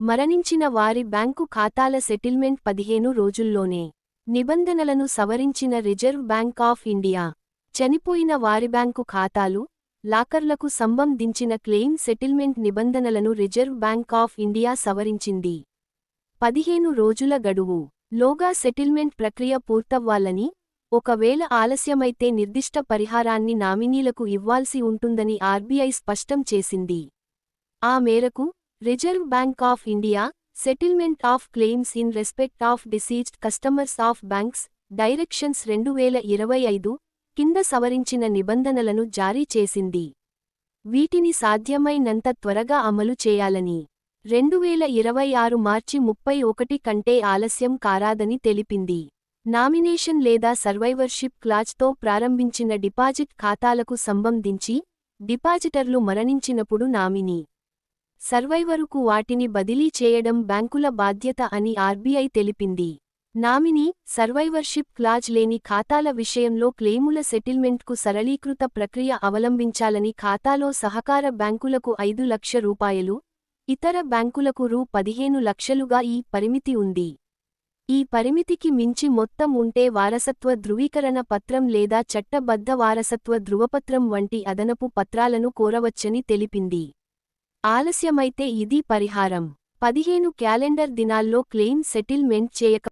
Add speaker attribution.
Speaker 1: మరణించిన వారి బ్యాంకు ఖాతాల సెటిల్మెంట్ పదిహేను రోజుల్లోనే నిబంధనలను సవరించిన రిజర్వ్ బ్యాంక్ ఆఫ్ ఇండియా చనిపోయిన వారి బ్యాంకు ఖాతాలు లాకర్లకు సంబంధించిన క్లెయిమ్ సెటిల్మెంట్ నిబంధనలను రిజర్వ్ బ్యాంక్ ఆఫ్ ఇండియా సవరించింది. పదిహేను రోజుల గడువు. లోగా సెటిల్మెంట్ ప్రక్రియ పూర్తవ్వాలని ఒకవేళ ఆలస్యమైతే నిర్దిష్ట పరిహారాన్ని నామినీలకు ఇవ్వాల్సి ఉంటుందని ఆర్బీఐ స్పష్టం చేసింది. ఆ మేరకు Reserve Bank of India settlement of claims in respect of deceased customers of banks directions రెండు వేల ఇరవై ఐదు కింద సవరించిన నిబంధనలను జారీ చేసింది. వీటిని సాధ్యమైనంత త్వరగా అమలు చేయాలని. రెండు వేల ఇరవై ఆరు మార్చి ముప్పై ఒకటి కంటే ఆలస్యం కారాదని తెలిపింది. నామినేషన్ లేదా సర్వైవర్షిప్ క్లాజ్తో ప్రారంభించిన డిపాజిట్ ఖాతాలకు సంబంధించి డిపాజిటర్లు మరణించినప్పుడు నామినీ సర్వైవరుకు వాటిని బదిలీ చేయడం బ్యాంకుల బాధ్యత అని ఆర్బీఐ తెలిపింది. నామినీ సర్వైవర్షిప్ క్లాజ్ లేని ఖాతాల విషయంలో క్లెయిముల సెటిల్మెంట్కు సరళీకృత ప్రక్రియ అవలంబించాలని ఖాతాలో సహకార బ్యాంకులకు ఐదు లక్ష రూపాయలు ఇతర బ్యాంకులకు రూ పదిహేను లక్షలుగా ఈ పరిమితి ఉంది. ఈ పరిమితికి మించి మొత్తం ఉంటే వారసత్వ ధృవీకరణ పత్రం లేదా చట్టబద్ధ వారసత్వ ధృవపత్రం వంటి అదనపు పత్రాలను కోరవచ్చని తెలిపింది. ఆలస్యమైతే ఇది పరిహారం. పదిహేను క్యాలెండర్ దినాల్లో క్లెయిమ్ సెటిల్మెంట్ చేయక